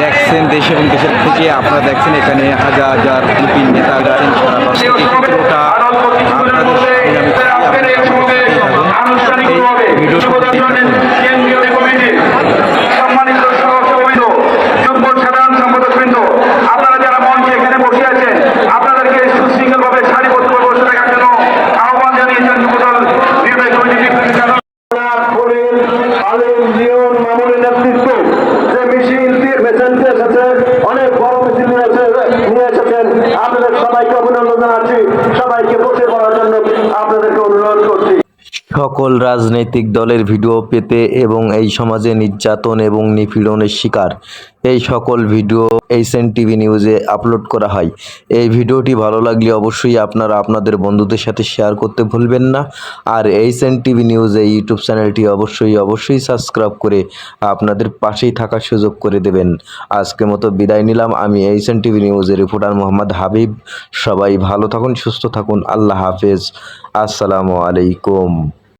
দেখছেন দেশ এবং দেশের থেকে আপনারা দেখছেন এখানে হাজার হাজার ফিলিপিন নেতা আছেন সারা পুরোটা আপনাদের আমি থাকি, আপনারা এই ভিডিওটি দেখতে থাকুন। কেন্দ্রীয় কমিটি সম্মানিত সহসভাপতি যুগ্ম সাধারণ সম্পাদকবৃন্দ আপনারা যারা মঞ্চে এখানে বসে আছেন আপনাদেরকে সুশৃঙ্খলভাবে সারিবদ্ধভাবে বসে থাকার জন্য আহ্বান জানিয়েছেন যুবদল নির্বাহী কমিটি করিম আলিম জিয়ন মামুনের নেতৃত্বে, যে মিছিল মেসেঞ্জে অনেক বড় মিছিল নিয়ে আপনাদের সবাইকে অভিনন্দন জানাচ্ছি। সবাইকে বসে পড়ার জন্য আপনাদেরকে অনুরোধ সকল রাজনৈতিক দলের ভিডিও পেতে এবং এই সমাজে নির্যাতন এবং নিপীড়নের শিকার। এই সকল ভিডিও এইচএন টিভি নিউজে আপলোড করা হয়। এই ভিডিওটি ভালো লাগলে অবশ্যই আপনারা আপনাদের বন্ধুদের সাথে শেয়ার করতে ভুলবেন না। আর এইচএন টিভি নিউজ ইউটিউব চ্যানেলটি অবশ্যই অবশ্যই সাবস্ক্রাইব করে আপনাদের পাশেই থাকার সুযোগ করে দেবেন। আজকে মতো বিদায় নিলাম। আমি এইচএন টিভি নিউজের রিপোর্টার মোহাম্মদ হাবিব। সবাই ভালো থাকুন, সুস্থ থাকুন। আল্লাহ হাফেজ। আসসালামু আলাইকুম।